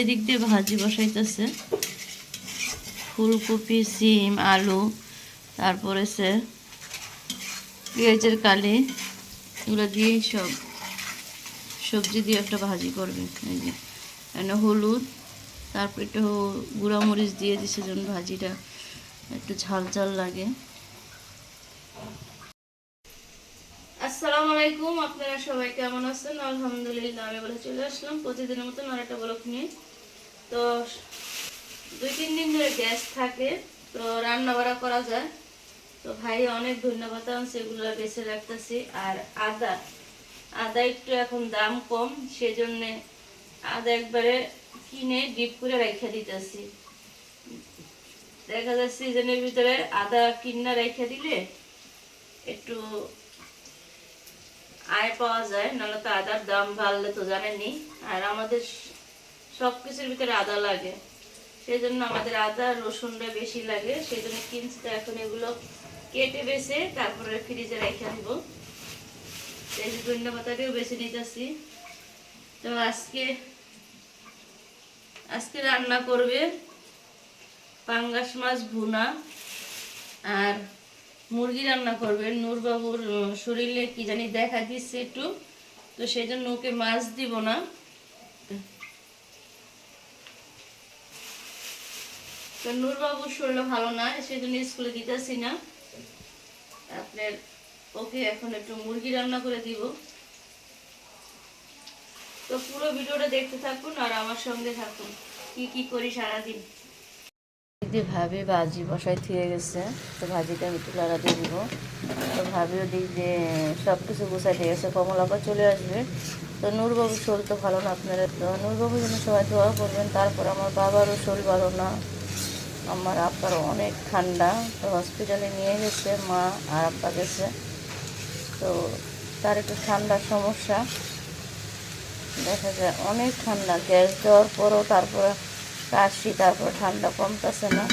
এদিক দিয়ে ভাজি বসাইতেছে। ফুলকপি, সিম, আলু, তারপরে সে পেঁয়াজের কালি, এগুলো দিয়ে সব সবজি দিয়ে একটা ভাজি করবে। এই যে, এখানে হলুদ, তারপর একটু গুঁড়া মরিচ দিয়ে দিছে, যেন ভাজিটা একটু ঝাল ঝাল লাগে। আসসালামু আলাইকুম, আপনারা সবাই কেমন আছেন? আলহামদুলিল্লাহ, আমি বলে চলে আসলাম। প্রতিদিনের মতন আর একটা ব্লক নিয়ে। তো, দুই তিন দিন ধরে গ্যাস থাকে, তো রান্না বাড়া করা যায়। তো ভাই, অনেক ধন্যবাদ আনছে এগুলো বেছে রাখতেছি। আর আদা আদা একটু এখন দাম কম, সেজন্যে আদা একবারে কিনে ডিপ করে রেখে দিতেছি। দেখা যাচ্ছে সিজনের ভিতরে আদা কিনা রেখে দিলে একটু আয় পাওয়া যায়, নাহলে তো আদার দাম বাড়লে তো জানেনই। আর আমাদের সব কিছুর ভিতরে আদা লাগে। সেই জন্য আমাদের আদা, রসুনটা বেশি লাগে। সেই জন্য কিনছি তো এখন এগুলো কেটে বেছে, তারপরে ফ্রিজে রেখে দিব। যে ধন্য পাতাটিও বেছে নিতেছি। তো আজকে আজকে রান্না করবে পাঙ্গাস মাছ ভুনা। আর মুরগি রান্না করবে। নূরবাবুর শরীরে কি জানি দেখা দিচ্ছে একটু। তো সেই জন্য ওকে মাছ দিব না। তো নূরবাবুর শরীর ভালো না, সেই জন্য স্কুলে দিতেছি না। আপনার, ওকে এখন একটু মুরগি রান্না করে দিব। তো পুরো ভিডিওটা দেখতে থাকুন আর আমার সঙ্গে থাকুন। কি কি করি সারাদিন। দিদি ভাবি ভাজি বসায় থিয়ে গেছে, তো ভাজিটা আমি তুলারা দিয়ে দিব। তো ভাবিও দিক যে সব কিছু গুছাই দিয়ে গেছে কমলাপা চলে আসবে। তো নূরবাবুর শরীর তো ভালো না আপনারা তো নূরবাবুর জন্য সবাই দোয়া করবেন, তারপর আমার বাবারও শরীর ভালো না। আমার আব্বারও অনেক ঠান্ডা, তো হসপিটালে নিয়ে গেছে মা আর আব্বা গেছে। তো তার একটু ঠান্ডার সমস্যা। দেখা যায় অনেক ঠান্ডা, গ্যাস দেওয়ার পরও তারপরে কাশি, তারপর ঠান্ডা কমতেছে না।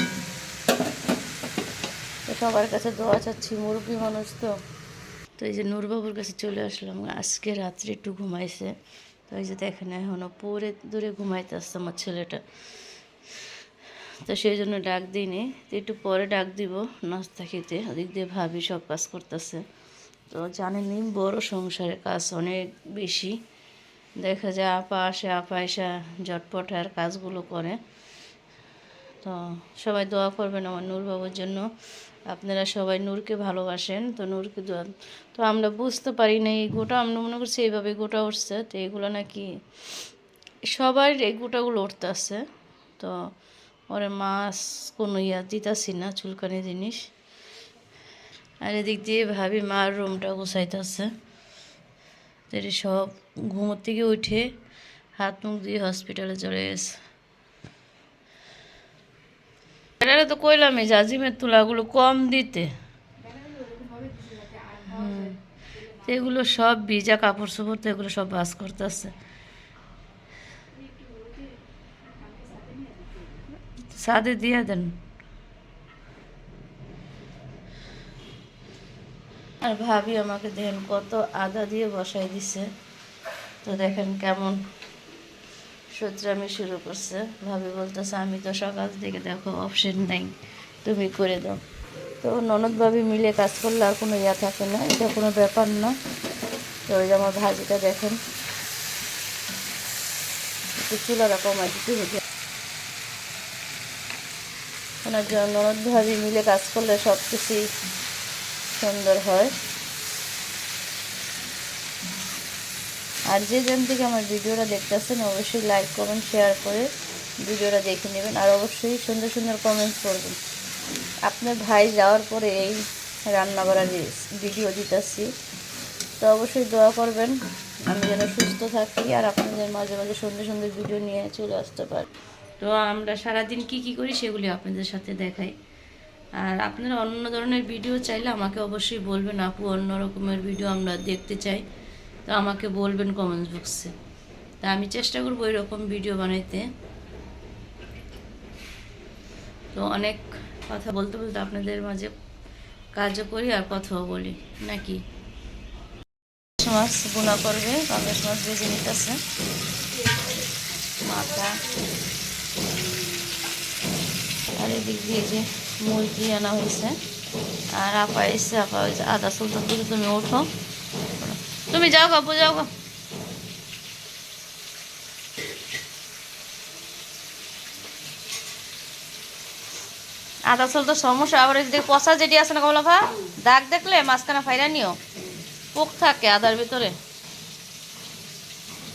তো সবার কাছে দোয়া চাচ্ছি মুরগি মানুষ তো। তো এই যে নূরবাবুর কাছে চলে আসলাম, আজকে রাত্রে একটু ঘুমাইছে। তো এই যে দেখেন এখনও পরে দূরে ঘুমাইতে আসছে আমার ছেলেটা। তো সেই জন্য ডাক দিইনি। তো একটু পরে ডাক দিব, নাস্তা খেতে। ওদিক দিয়ে ভাবি সব কাজ করতেছে। তো জানেনই বড় সংসারের কাজ অনেক বেশি। দেখা যায় আপা আসে, আপা এসে ঝটপট আর কাজগুলো করে। তো সবাই দোয়া করবেন আমার নূর নূরবাবুর জন্য। আপনারা সবাই নূরকে ভালোবাসেন। তো নূরকে দোয়া, তো আমরা বুঝতে পারি না এই গোটা আমরা মনে করছি এইভাবে গোটা উঠছে, তো এগুলো নাকি সবার এই গোটাগুলো উঠতে আছে। তো ওরে মাছ, কোনো ইয়া দিতাছি না, চুলকানি জিনিস। আর এদিক দিয়ে ভাবি মার রুমটা গুছাইতেছে। তো সব ঘুমোর থেকে উঠে হাত মুখ দিয়ে হসপিটালে চলে গেছে। এটা তো কইলামই জাজিমের তুলাগুলো কম দিতে। এগুলো সব ভিজা কাপড় চোপড় তো এগুলো সব বাস করতেছে। সাদে দিয়ে দেন। আর ভাবি আমাকে দেখেন কত আদা দিয়ে বসাই দিছে। তো দেখেন কেমন সূত্রামি শুরু করছে। ভাবি বলতেছে, আমি তো সকাল থেকে দেখো অপশন নাই, তুমি করে দাও। তো ননদ ভাবি মিলে কাজ করলে আর কোনো ইয়া থাকে না, এটা কোনো ব্যাপার না। তো ওই যে আমার ভাজিটা দেখেন, একটু চুলাটা কমাই দিতে হবে। ওনার জন্য ননদ ভাবি মিলে কাজ করলে সব কিছুই সুন্দর হয়। আর যে যেন থেকে আমার ভিডিওটা দেখতেছেন, অবশ্যই লাইক কমেন্ট শেয়ার করে ভিডিওটা দেখে নেবেন। আর অবশ্যই সুন্দর সুন্দর কমেন্টস করবেন। আপনার ভাই যাওয়ার পরে এই রান্না করার ভিডিও দিতেছি। তো অবশ্যই দোয়া করবেন, আমি যেন সুস্থ থাকি আর আপনাদের মাঝে মাঝে সুন্দর সুন্দর ভিডিও নিয়ে চলে আসতে পারি তো আমরা সারাদিন কি কি করি সেগুলি আপনাদের সাথে দেখাই। আর আপনারা অন্য ধরনের ভিডিও চাইলে আমাকে অবশ্যই বলবেন, আপু, অন্য রকমের ভিডিও আমরা দেখতে চাই। তো আমাকে বলবেন কমেন্টস বক্সে তা আমি চেষ্টা করব ওই রকম ভিডিও বানাইতে। তো অনেক কথা বলতে বলতে আপনাদের মাঝে কাজও করি আর কথাও বলি, নাকি? মাছ বোনা করবে, পাঙ্গাস মাছ ভেজে নিতেছে। মাথা। আর এদিক দিয়ে যে মুরগি আনা হয়েছে। আর আপা এসছে আপা যে আদা সুলতান দিকে তুমি ওঠো। তুমি যাও গা যাও গা। আদা চল তো সমস্যা, আবার এই যে পচা যেটি আছে না কমলাফা দাগ দেখলে মাঝখানে ফাইরা নিও। পোক থাকে আদার ভিতরে।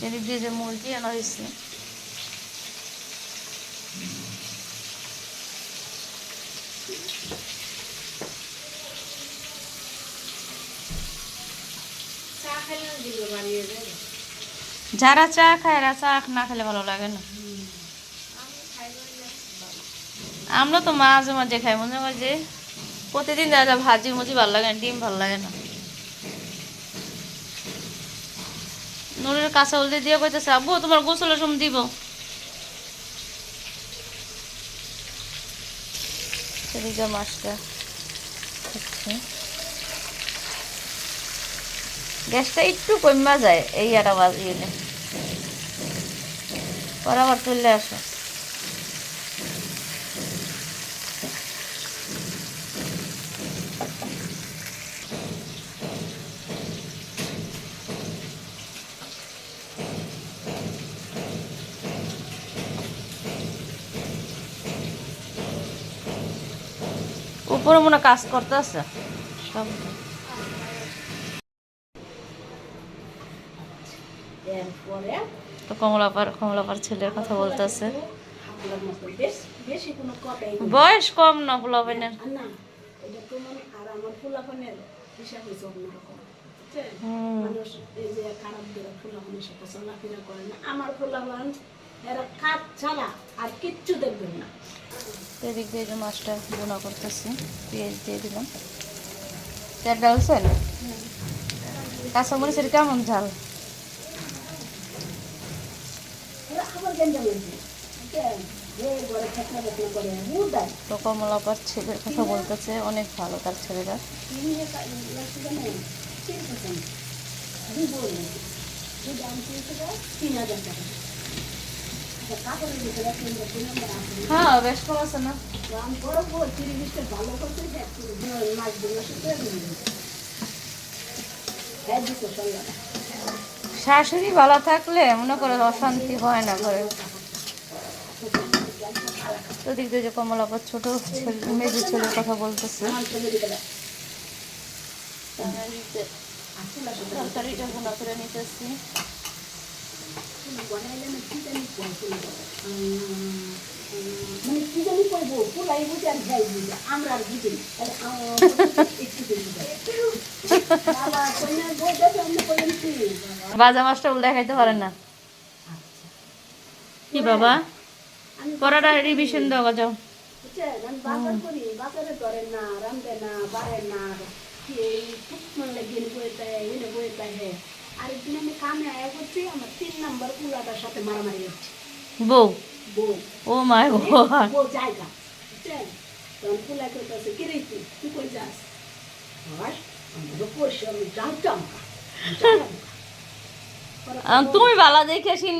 এদিক দিয়ে যে মুরগি আনা হয়েছে। যারা চা খায় এরা চা না খেলে ভালো লাগে না। আমরা তো মাঝে মাঝে খাই হয় যে প্রতিদিন যা ভাজি মুজি ভালো লাগে না, ডিম ভালো লাগে না। নুরের কাঁচা হলদি দিয়ে কইতেছে, আব্বু, তোমার গোসলের সময় দিব। মাছটা গ্যাসটা একটু কমা যায়, এই আটা বাজিয়ে পরে আবার তুললে আসো। উপরে মনে কাজ করতে আছে। সব পরে তো কমলাপার কমলাপার ছেলের কথা বলতেছে। বয়স কম না আর আমার এরা কাজ ছাড়া আর কিচ্ছু দেখবেন না এদিক দিয়ে যে মাছটা বোনা করতেছি পেঁয়াজ দিয়ে দিলাম। তেল ডালছেন কাঁচামরিচের কেমন ঝাল এরা আবার গেঞ্জা বলছে বুঝছেন? যে ঘরে ফেটনা ফেটনা করে বুঝায় তো কমলাপার ছেলের কথা বলতেছে অনেক ভালো তার ছেলেরা। হ্যাঁ বেশ কম আছে না ভালো শাশুড়ি ভালো থাকলে মনে করে অশান্তি হয় না ঘরে। তো দিয়ে যে কমলাপার ছোট ছেলে মেজো ছেলের কথা বলতেছে। তরকারিটা করে নিতেছি আর। আমরা বাজা মাছটা উল্টা খাইতে পারে না। কি বাবা? পড়াটা রিভিশন দেওয়া যাও বউ? Oh my god. বউ জায়গা তখন কুলা করতেছে কি তুই তুই কই যাস আর আমরা পয়সা আমি জানতাম না, জানতাম না। পরে তুমি বালা দেখে সিন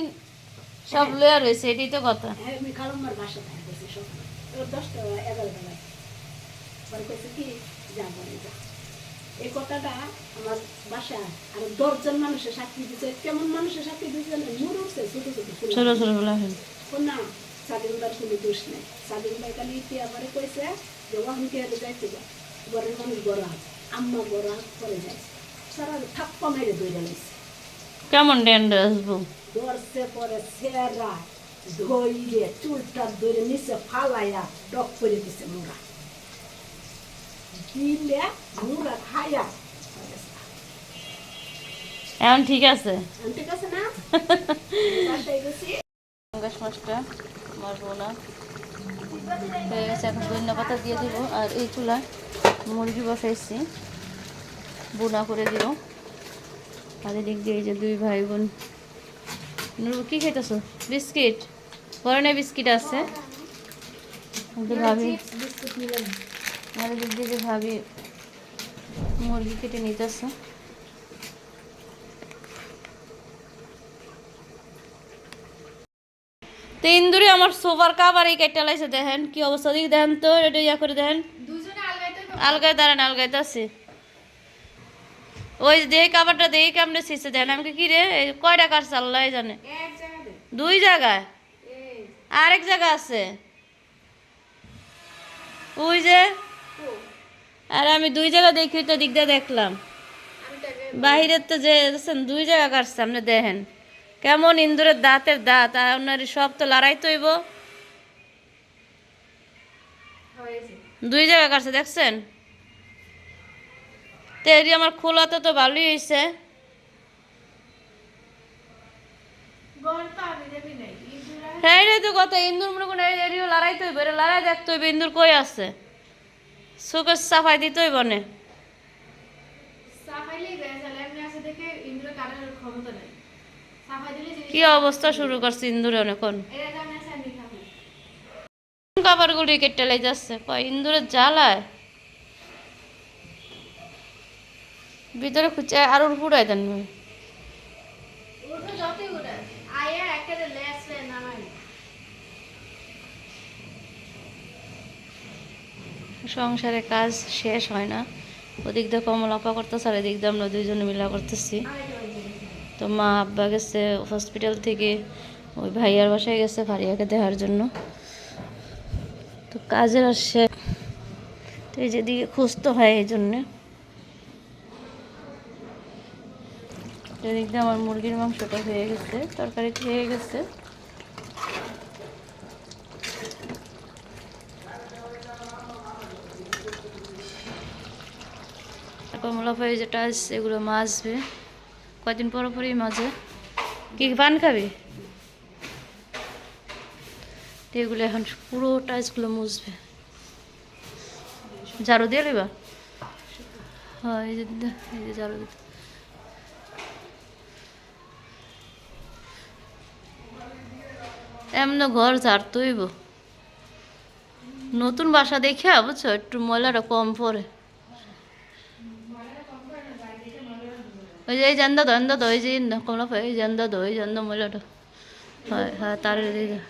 সব লয়া রয়েছে এটাই তো কথা। হ্যাঁ, আমি কালম্বার বাসা থাকে গেছি দশটা এগারো বেলায় পরে কইছে কি যা এই কথাটা আমার বাসা আর দশজন মানুষের সাক্ষী দিচ্ছে কেমন মানুষের সাক্ষী দিচ্ছে জানেন? মুড় উঠছে ছোট ছোট ছোট ছোট না স্বাধীনতার কোনো দোষ নেই। স্বাধীনতা ইতি আবার কইছে যে ওখান কে যাইতে যা ঘরের মানুষ গড় হাত আম্মা হাত করে সারা মেরে লাইছে কেমন বউ? ধরছে পরে সেরা চুলটা ধরে নিচে ফালাইয়া ডক করে দিছে দিলে এখন ঠিক আছে? ঠিক আছে না? বাসায় মাছটা মারবো না। এখন ধন্য দিয়ে দিব। আর এই চুলায় মুরগি বসাইছি। বোনা করে দিব। আর এদিক দিয়ে এই যে দুই ভাই বোন নুরু, কি খাইতেছো? বিস্কিট? পরে বিস্কিট আছে। ভাবি। আর এদিক দিয়ে যে ভাবি মুরগি কেটে নিতেছে। তো ইন্দুরে আমার সোফার কাবারই কেটে লাইছে, দেখেন কি অবস্থা। দিকে দেখেন তো, এটা ইয়া করে দেখেন। আলগায় দাঁড়ান আলগায় আছে ওই যে কাবারটা দেখে কেমনে শিখছে দেখেন আমি কি রে কয়টা কাটছে আল্লাহ জানে? দুই জায়গায়? আরেক জায়গা আছে। ওই যে আর আমি দুই জায়গা দেখি তো দিক দিয়ে দেখলাম। বাহিরের তো যে দুই জায়গা কাটছে আপনি দেখেন। কেমন ইন্দুরের দাঁতের দাঁত আর আপনার সব তো লড়াই তৈব। দুই জায়গা কাটছে দেখছেন? তো এরি আমার খোলাতে তো ভালোই হয়েছে। হ্যাঁ তো কত ইন্দুর মনে কোনো এরিও লড়াই তৈব এর লড়াই দেখতে হইবে ইন্দুর কই আছে? সাফাই দিতে হইব না। কি অবস্থা শুরু করছে ইন্দুরে অনেকক্ষণ? কেটে লাই যাচ্ছে। কয় ইন্দুরের জ্বালায়? ভিতরে খুঁজে আর ওর দেন সংসারে কাজ শেষ হয় না। ওদিক দিয়ে কমল আপা করতেছে আর এদিক দিয়ে আমরা দুইজনে মিলা করতেছি। তো মা আব্বা গেছে হসপিটাল থেকে ওই ভাইয়ার বাসায় গেছে ভারিয়াকে দেখার জন্য। কাজের আসছে তো এই যেদিকে খুঁজতে হয় এই জন্যে। এদিক দিয়ে আমার মুরগির মাংসটা হয়ে গেছে, তরকারি হয়ে গেছে। কমলা যেটা আছে এগুলো মাজবে কয়দিন পর পরই মাঝে কি, পান খাবি? তো এগুলো এখন পুরো টাইলসগুলো মুছবে। ঝাড়ু দিয়ে লিবা হ্যাঁ যে ঝাড়ু এমন ঘর ঝাড়তে হইব নতুন বাসা দেখে বুঝছ, একটু ময়লাটা কম পড়ে। ওই যে, এই জান্দা দো জান্দা দো ওই যে কমলা পাই এই জান্দা দো ওই জান্দা ময়লাটা। হয় হ্যাঁ তার দিয়ে দাও।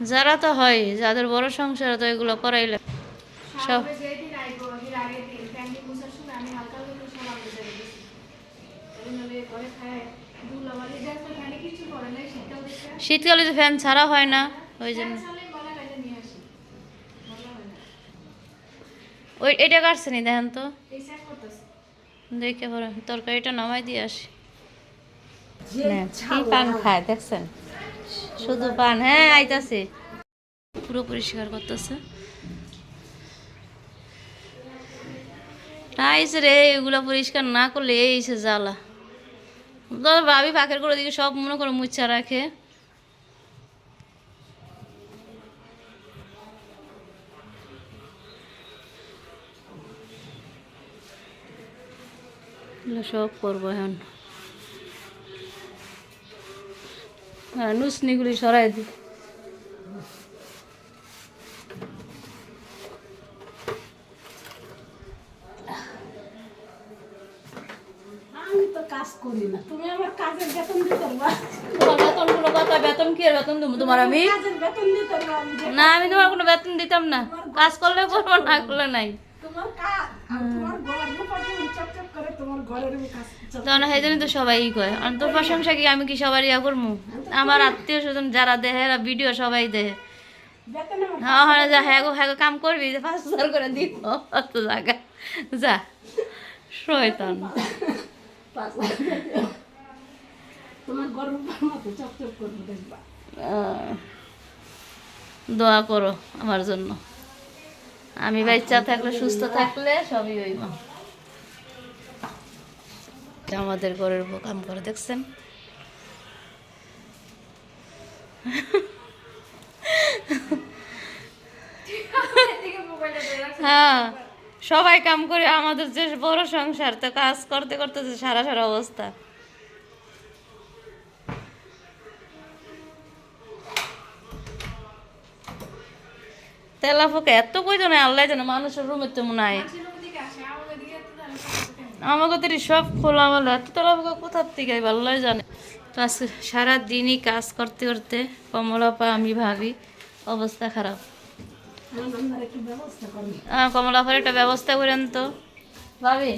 যারা তো হয় যাদের বড় সংসার তো এগুলো করাইলে সব। শীতকালে তো ফ্যান ছাড়া হয় না ওই জন্য। ওই এটা কাটছে নি দেখেন তো। দেখে পরে তরকারিটা নামাই দিয়ে আসি। কি পান খায় দেখছেন? শুধু পান হ্যাঁ আইতাছে। পুরো পরিষ্কার করতেছে। টাইস রে, এগুলো পরিষ্কার না করলে এই সে জ্বালা। তো ভাবি পাখের করে দিকে সব মনে করে মুচ্ছা রাখে। সব করব এখন। নুসনিগুলি সরাই দি আমি কাজ করি না। তুমি আমার কাজের বেতন দিতে তোমার বেতন কোনো কথা বেতন কি বেতন দেবো তোমার আমি? বেতন দিতে না আমি তোমার কোনো বেতন দিতাম না। কাজ করলে করব না করলে নাই। তোমার কাজ তখন সেই জন্য তো সবাই কয় তোর প্রশংসা কি আমি কি সবার ইয়া করব আমার আত্মীয় স্বজন যারা দেহে ভিডিও সবাই দেহে। হ্যাঁ হ্যাঁ যা হ্যাঁ গো হ্যাঁ কাম করবি যে পাঁচ হাজার করে দিব অত জায়গা যা শয়তান। দোয়া করো আমার জন্য। আমি বাচ্চা থাকলে, সুস্থ থাকলে সবই হইব। আমাদের ঘরের কাম করে, দেখছেন? হ্যাঁ সবাই কাম করে আমাদের যে বড় সংসার, তো কাজ করতে করতে যে সারা সারা অবস্থা। তেলা ফুকে এত কই জানে আল্লাহ জানে মানুষের রুমের তো মনে হয় আমাকে তো সব খোলা বলে এত তেলা ফুকা কোথার থেকে আল্লাহ জানে। তো আজকে সারাদিনই কাজ করতে করতে কমলাপা আমি ভাবি অবস্থা খারাপ। আমার আহ, কমলাপার একটা ব্যবস্থা করেন তো। ভাবি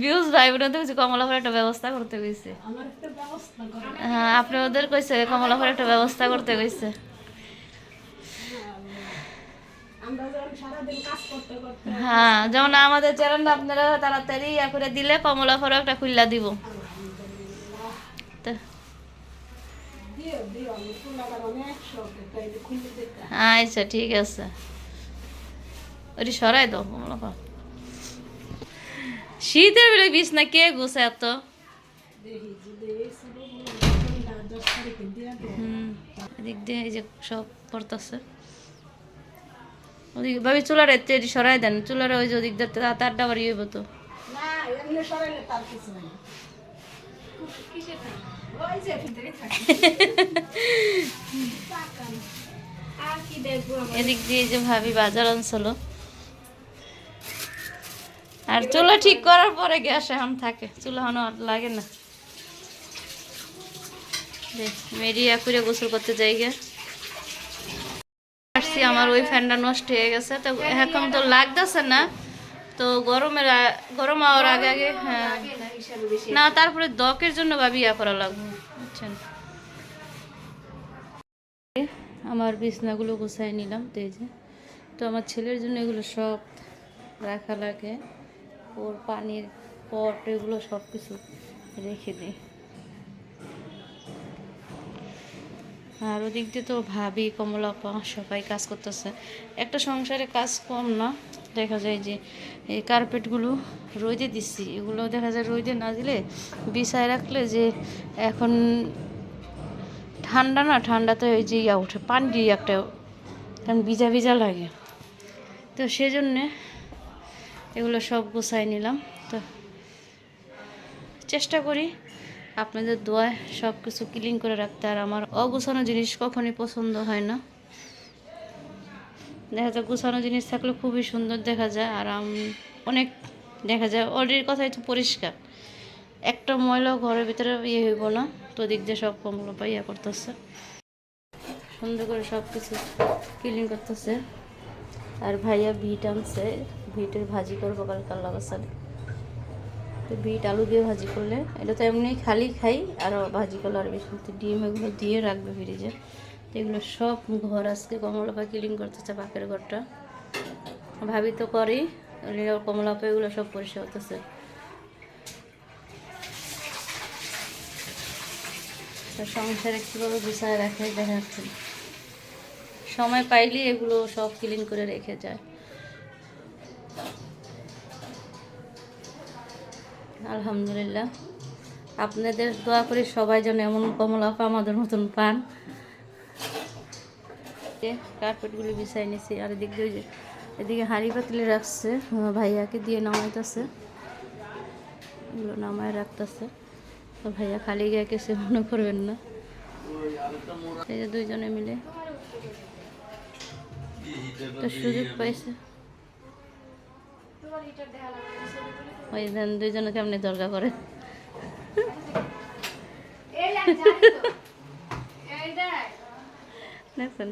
ভিউজ ভাই বোন তো কিছু কমলাপার একটা ব্যবস্থা করতে কইছে। আমার করুন। হ্যাঁ আপনি ওদের কইছে কমলাপার একটা ব্যবস্থা করতে কইছে আমরা যখন সারাদিন কাজ করতে করতে হ্যাঁ যেমন আমাদের চ্যানেলটা আপনারা তাড়াতাড়ি ইয়া করে দিলে কমলাপারও একটা খুললা দিব। আচ্ছা ঠিক আছে। ওটি সরাই দাও কমলাপা শীতের বেলা বিছনা কে গুছে এত? হুম এদিক দিয়ে এই যে সব করতেছে ওদিকে ভাবি চুলার এতে এটি সরাই দেন চুলার ওই যে ওদিক দিয়ে তার তারটা বাড়ি হইব তো। না এমনি সরাইলে তার কিছু নাই। ওই যে ভিতরে থাকে। পাকান। আর কি দেখব আমার? এদিক দিয়ে যে ভাবি বাজার অঞ্চল। আর চুলা ঠিক করার পরে গ্যাস এখন থাকে চুলা এখন আর লাগে না। মেরিয়া করে গোসল করতে যাই গে আসছি আমার ওই ফ্যানটা নষ্ট হয়ে গেছে। তো এখন তো লাগতেছে না। তো গরমের গরম হওয়ার আগে আগে হ্যাঁ। না, তারপরে দকের জন্য ভাবি ইয়া করা লাগবে, বুঝছেন? আমার বিছনাগুলো গুছাই নিলাম, তো যে। তো আমার ছেলের জন্য এগুলো সব রাখা লাগে। ওর পানির পট, এগুলো সব কিছু রেখে দিই। আর ওদিক দিয়ে তো ভাবি কমলাপা সবাই কাজ করতেছে। একটা সংসারে কাজ কম না। দেখা যায় যে এই কার্পেটগুলো রোদে দিচ্ছি। এগুলো দেখা যায় রোদে না দিলে বিছায় রাখলে যে এখন ঠান্ডা না, ঠান্ডাতে ওই যে ইয়া ওঠে পানি একটা কারণ ভিজা ভিজা লাগে। তো সেজন্যে এগুলো সব গুছাই নিলাম। তো চেষ্টা করি আপনাদের দোয়ায় সব কিছু ক্লিন করে রাখতে আর আমার অগুছানো জিনিস কখনই পছন্দ হয় না। দেখা যায় গুছানো জিনিস থাকলে খুবই সুন্দর দেখা যায় আর অনেক দেখা যায়। অলরেডি কথাই তো পরিষ্কার। একটা ময়লা ঘরের ভিতরে ইয়ে হইব না, তো দিক দিয়ে সব কমলো বা ইয়ে করতেছে। সুন্দর করে সব কিছু ক্লিন করতেছে। আর ভাইয়া ভিট আনছে ভিটের ভাজি করব কালকে, আল্লাহ তো বিট, আলু দিয়ে ভাজি করলে। এটা তো এমনি খালি খাই, আর ভাজি করলে আর বেশি তো ডিম এগুলো দিয়ে রাখবে ফ্রিজে তো এগুলো সব ঘর, আজকে কমলাপা ক্লিন করতেছে পাকের ঘরটা। ভাবি তো করেই কমলাপা এগুলো সব পরিষ্কার হতেছে সংসারে কীভাবে গুছায় রাখে দেখা যাচ্ছে সময় পাইলে এগুলো সব ক্লিন করে রেখে যায়। আলহামদুলিল্লাহ। আপনাদের দোয়া করি সবাই যেন এমন কমলা পা আমাদের মতন পান। কার্পেটগুলি বিছাই নিছি, আর এদিক দিয়ে এদিকে হাঁড়ি পাতিলে রাখছে ভাইয়াকে দিয়ে নামাইতেছে। এগুলো নামায় রাখতেছে। তো ভাইয়া খালি গিয়ে কিছু মনে করবেন না। এই যে দুইজনে মিলে। তো সুযোগ পাইছে। ওই দেন দুইজনে কেমনি দরকার করে? দেখছেন?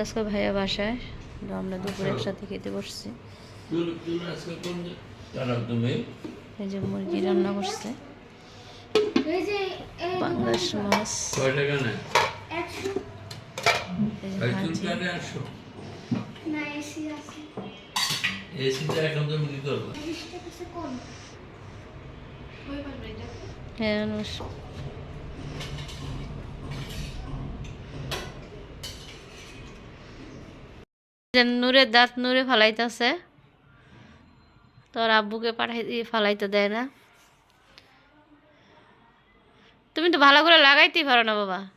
আজকে ভাইয়া বাসায় আমরা দুপুরে একসাথে খেতে বসছি। এই যে মুরগি রান্না করছে। পাঙ্গাস মাছ। কয় টাকা নেয়? এই যে ভাজি। একশো এসিটা এখন তুমি কি করবে? হ্যাঁ নূরের দাঁত নূরে ফালাইতেছে তোর আব্বুকে পাঠাই দিয়ে ফালাইতে দেয় না। তুমি তো ভালো করে লাগাইতেই পারো না বাবা।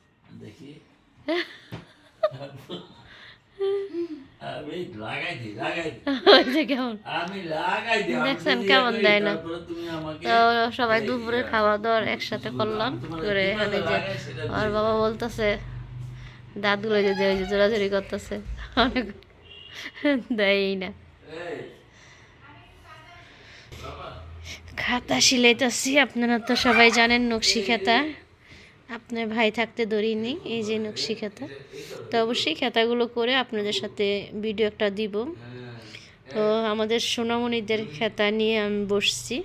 দেখি। আমি লাগাই দিই লাগাই দিই। কেমন? আমি লাগাই দিই দেখছেন কেমন দেয় না? তো সবাই দুপুরে খাওয়া দাওয়ার একসাথে করলাম করে এখানে যে আর বাবা বলতেছে দাঁতগুলো যে যে জোরাজোরি করতেছে। অনেক দেয়ই না। খাতা সিলাইতেছি আপনারা তো সবাই জানেন নকশি খাতা। আপনার ভাই থাকতে ধরিনি এই যে নকশি খাতা। তো অবশ্যই খাতাগুলো করে আপনাদের সাথে ভিডিও একটা দিব। তো আমাদের সোনামণিদের খাতা নিয়ে আমি বসছি।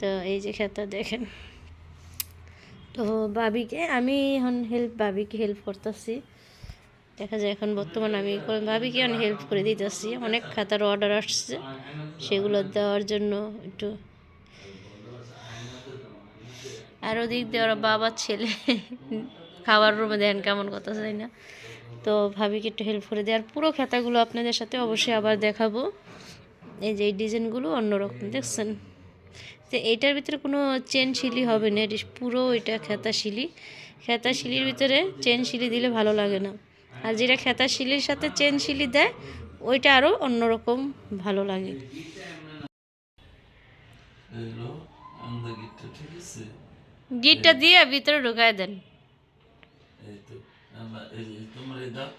তো এই যে খাতা দেখেন। তো বাবিকে, আমি এখন হেল্প বাবিকে হেল্প করতেছি। দেখা যায় এখন বর্তমানে আমি ভাবিকে অনেক হেল্প করে দিতেছি। অনেক খাতার অর্ডার আসছে। সেগুলো দেওয়ার জন্য একটু আর ওদিক দিয়ে ওরা বাবার ছেলে খাবার রুমে দেন, কেমন কথা চাই না। তো ভাবিকে একটু হেল্প করে দেয় আর পুরো খাতাগুলো আপনাদের সাথে অবশ্যই আবার দেখাবো। এই যে এই ডিজাইনগুলো অন্যরকম, দেখছেন? তো এইটার ভিতরে কোনো চেন শিলি হবে না, এটি পুরো এটা খেতা শিলি। খেতা শিলির ভিতরে চেন শিলি দিলে ভালো লাগে না। আর যেটা খেতা শিলির সাথে চেন শিলি দেয়, ওইটা আরও অন্যরকম ভালো লাগে। ঠিক আছে? গিটটা দিয়ে ভিতরে ঢুকায় দেন এই তো আমরা এই যে তোমার এই দাঁত